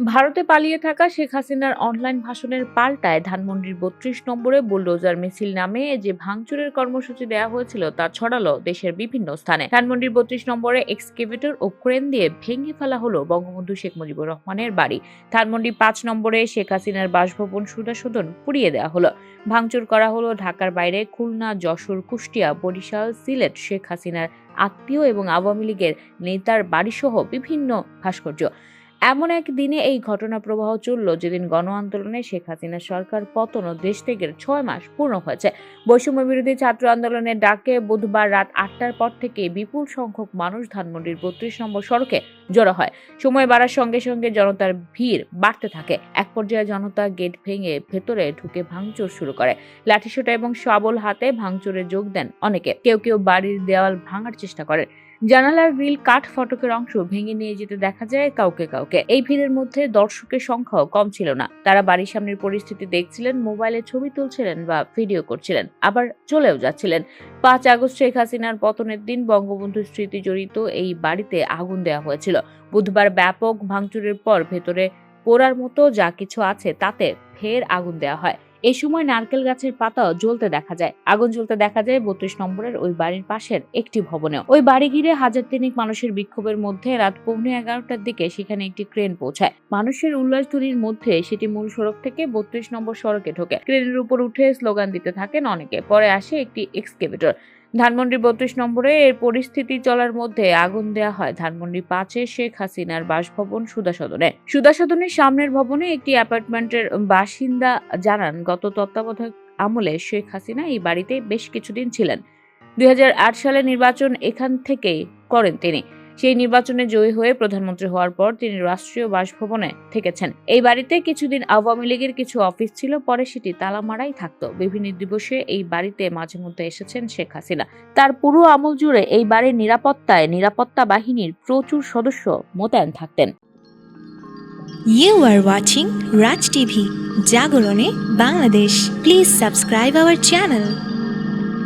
ভারতে পালিয়ে থাকা শেখ হাসিনার অনলাইন ভাষণের পাল্টায় ধানমন্ডির বত্রিশ নম্বরে বুলডোজার মিছিল নামে যে ভাঙচুরের কর্মসূচি দেওয়া হয়েছিল তা ছড়ালো দেশের বিভিন্ন স্থানে। ধানমন্ডির বত্রিশ নম্বরে এক্সকেভেটর ও ক্রেন দিয়ে ভেঙে ফেলা হলো বঙ্গবন্ধু শেখ মুজিবুর রহমানের বাড়ি। ধানমন্ডি পাঁচ নম্বরে শেখ হাসিনার বাসভবন সুদাসোদন পুড়িয়ে দেওয়া হলো। ভাঙচুর করা হলো ঢাকার বাইরে খুলনা, যশোর, কুষ্টিয়া, বরিশাল, সিলেট শেখ হাসিনার আত্মীয় এবং আওয়ামী লীগের নেতার বাড়িসহ বিভিন্ন ভাস্কর্য। এমন এক দিনে এই ঘটনা প্রবাহ চলল, যেদিন গণ আন্দোলনে শেখ হাসিনা সরকার পতন ও দেশ থেকে ছয় মাস পূর্ণ হয়েছে। বৈষম্য বিরোধী ছাত্র আন্দোলনের ডাকে বুধবার রাত আটটার পর থেকে বিপুল সংখ্যক মানুষ ধানমন্ডির বত্রিশ নম্বর সড়কে জড়ো হয়। সময় বাড়ার সঙ্গে সঙ্গে জনতার ভিড় বাড়তে থাকে। এক পর্যায়ে জনতা গেট ভেঙে ভেতরে ঢুকে ভাঙচুর শুরু করে। লাঠিসোটা এবং শাবল হাতে ভাঙচুরে যোগ দেন অনেকে। কেউ কেউ বাড়ির দেওয়াল ভাঙার চেষ্টা করেন। জানালার গ্রিল কাঠ ফটকের অংশ ভেঙে নিয়ে যেতে দেখা যায় কাউকে কাউকে। এই ভিড়ের মধ্যে দর্শকের সংখ্যাও কম ছিল না। তারা বাড়ির সামনের পরিস্থিতি দেখছিলেন, মোবাইলে ছবি তুলছিলেন বা ভিডিও করছিলেন, আবার চলেও যাচ্ছিলেন। পাঁচ আগস্ট শেখ হাসিনার পতনের দিন বঙ্গবন্ধুর স্মৃতি জড়িত এই বাড়িতে আগুন দেওয়া হয়েছিল। বুধবার ব্যাপক ভাঙচুরের পর ভেতরে পোড়ার মতো যা কিছু আছে তাতে ফের আগুন দেওয়া হয়। এই সময় নারকেল গাছের পাতাও জ্বলতে দেখা যায়। আগুন জ্বলতে দেখা যায় বত্রিশ নম্বরের ওই বাড়ির পাশের একটি ভবনে ওই বাড়ি ঘিরে হাজার তিনিক মানুষের বিক্ষোভের মধ্যে রাত পৌনে এগারোটার দিকে সেখানে একটি ক্রেন পৌঁছায়। মানুষের উল্লাসধ্বনির মধ্যে সেটি মূল সড়ক থেকে বত্রিশ নম্বর সড়কে ঢোকে। ক্রেনের উপর উঠে স্লোগান দিতে থাকেন অনেকে। পরে আসে একটি এক্সকেভেটর। ধানমন্ডি বত্রিশ নম্বরে এর পরিস্থিতি চলার মধ্যে আগুন দেয়া হয় ধানমন্ডি পাঁচে শেখ হাসিনার বাসভবন সুদা সদনে। সুদা সদনের সামনের ভবনে একটি অ্যাপার্টমেন্টের বাসিন্দা জানান, গত তত্ত্বাবধায়ক আমলে শেখ হাসিনা এই বাড়িতে বেশ কিছুদিন ছিলেন। দুই হাজার আট সালে নির্বাচন এখান থেকেই করেন তিনি। সেই নির্বাচনে জয়ী হয়ে প্রধানমন্ত্রী হওয়ার পর তিনি রাষ্ট্রীয় বাসভবনে থেকেছেন এই বাড়িতে কিছুদিন আওয়ামী লীগের কিছু অফিস ছিল পরে সেটি তালামারাই থাকতো বিভিন্ন দিবসে এই বাড়িতে মাঝে মধ্যে এসেছেন শেখ হাসিনা তার পুরো আমল জুড়ে এই বাড়ির নিরাপত্তায় নিরাপত্তা বাহিনীর প্রচুর সদস্য মোতায়েন থাকতেন You are watching Raj TV, Jagorone, Bangladesh. Please subscribe our channel.